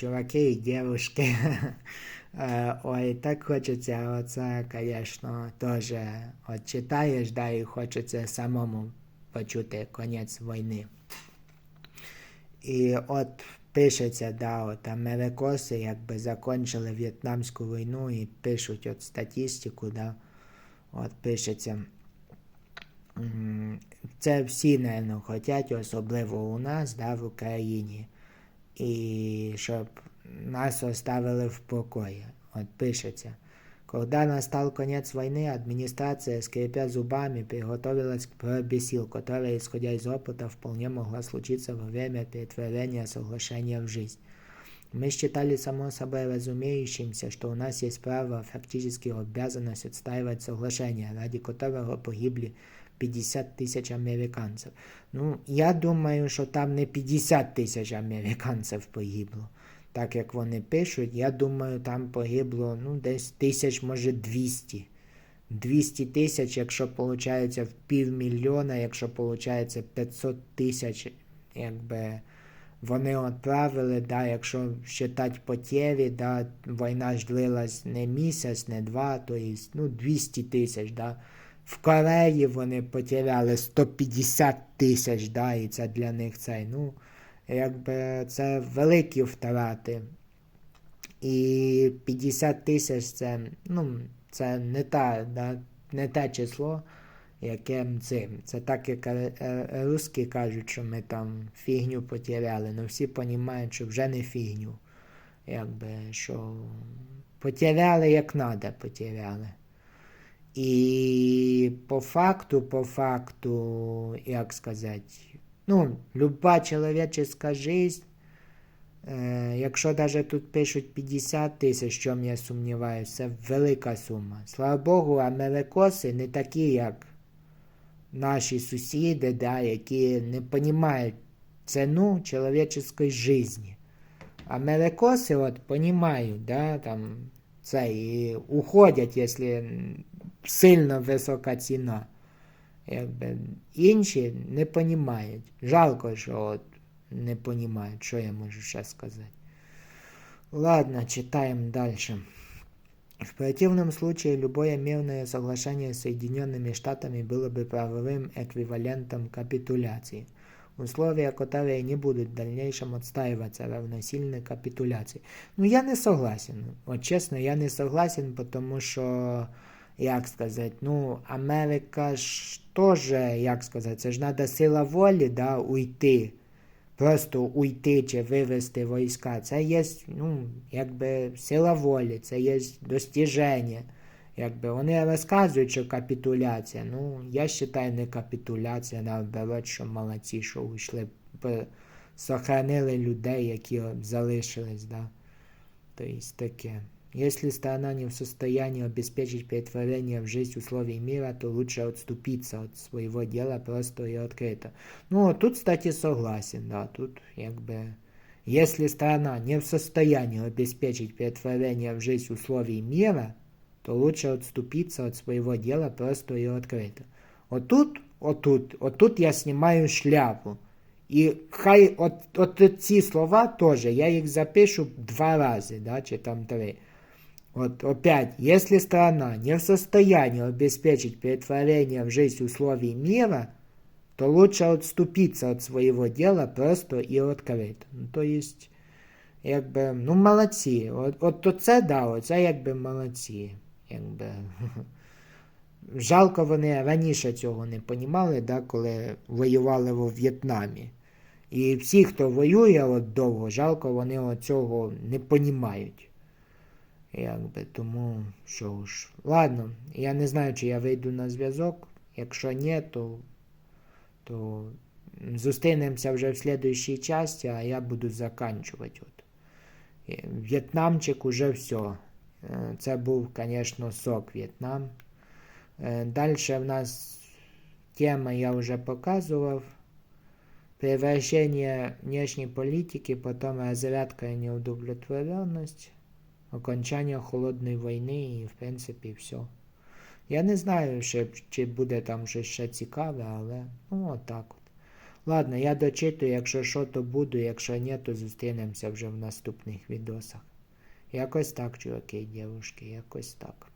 чуваки і дівчатки. Ой, так хочеться, оце, звісно, теж от читаєш, да, і хочеться самому почути конець війни. І от пишеться, да, от америкоси якби закончили В'єтнамську війну і пишуть от статистику, да, от пишеться. Це всі, напевно, хочуть, особливо у нас, да, в Україні І щоб нас оставили в покое. От пишется. Когда настал конец войны, администрация, скрипя зубами, приготовилась к пробесил, которая, исходя из опыта, вполне могла случиться во время перетворения соглашения в жизнь. Мы считали само собой разумеющимся, что у нас есть право, фактически обязанность отстаивать соглашение, ради которого погибли 50 тисяч американців. Ну, я думаю, що там не 50 тисяч американців погибло. Так як вони пишуть, я думаю, там погибло ну, десь тисяч, може 200. 200 тисяч, якщо виходить в півмільйона, якщо виходить 500 тисяч, якби вони відправили, да, якщо вважати потері, да, війна ж длилась не місяць, не два, то є ну, 200 тисяч. Да. В Кореї вони потеряли 150 тисяч, да, і це для них цей, ну, якби це великі втрати. І 50 тисяч це, ну, це не та, да, не те число, яке цим. Це так, як е, русські кажуть, що ми там фігню потеряли, ну всі розуміють, що вже не фігню. Якби, що потеряли як треба, потеряли. І по факту, по факту, як сказати, ну, люба чоловіча жизнь, е, якщо навіть тут пишуть 50 тисяч, що я сумніваюся, це велика сума. Слава Богу, америкоси не такі, як наші сусіди, да, які не розуміють ціну чоловічої житті. Америкоси от розуміють, да, там, це і уходять, якщо сильно висока ціна. Якби Інші не розуміють. Жалко, що от не розуміють, що я можу ще сказати. Ладно, читаем дальше. В противном случае любое мирное соглашение с Соединенными Штатами было бы правовым эквивалентом капитуляции. Условия, которые не будут в дальнейшем отстаиваться, равносильны капитуляции. Ну, я не согласен. Вот честно, я не согласен, потому что як сказати, ну, Америка ж теж, як сказати, це ж треба сила волі, да, уйти. Просто уйти чи вивести війська. Це є, ну, якби сила волі, це є достіження. Якби Вони розказують, що капітуляція. Ну, я вважаю, не капітуляція, наоборот, що молодці, що вийшли, сохранили людей, які залишились. Да. Тобто таке. Если сторона не в состоянии обеспечить перетворение в жизнь условий мира, то лучше отступиться от своего дела просто и открыто. Ну, тут, кстати, согласен, да, тут как бы... Если страна не в состоянии обеспечить перетворение в жизнь условий мира, то лучше отступиться от своего дела просто и открыто. Вот тут, вот тут, вот тут я снимаю шляпу. І хай от, от ці слова теж, я їх запишу два рази, да, чи там три. Вот опять, если страна не в состоянии обеспечить перетворение в жизнь условий мира, то лучше отступиться от своего дела просто и открыто. Ну, то есть, якби, ну молодці. От, от то це да, оце якби молодці. Якби. Жалко, вони раніше цього не понімали, да, коли воювали у В'єтнамі. І всі, хто воює от довго, жалко, вони цього не понімають. Якби тому що ж. Ладно, я не знаю, чи я вийду на зв'язок. Якщо ні, то то зустрінемося вже в слідуючій часті, а я буду заканчувати. От. В'єтнамчик уже все. Це був, звісно, сок В'єтнам. Е, Далі в нас тема я вже показував. Превращение внешней политики, потом разрядка и неудовлетворенность окончання холодної війни і, в принципі, все. Я не знаю, ще, чи буде там щось ще цікаве, але ну отак от. Ладно, я дочитую, якщо що, то буду, якщо ні, то зустрінемося вже в наступних відосах. Якось так, чуваки і дівушки, якось так.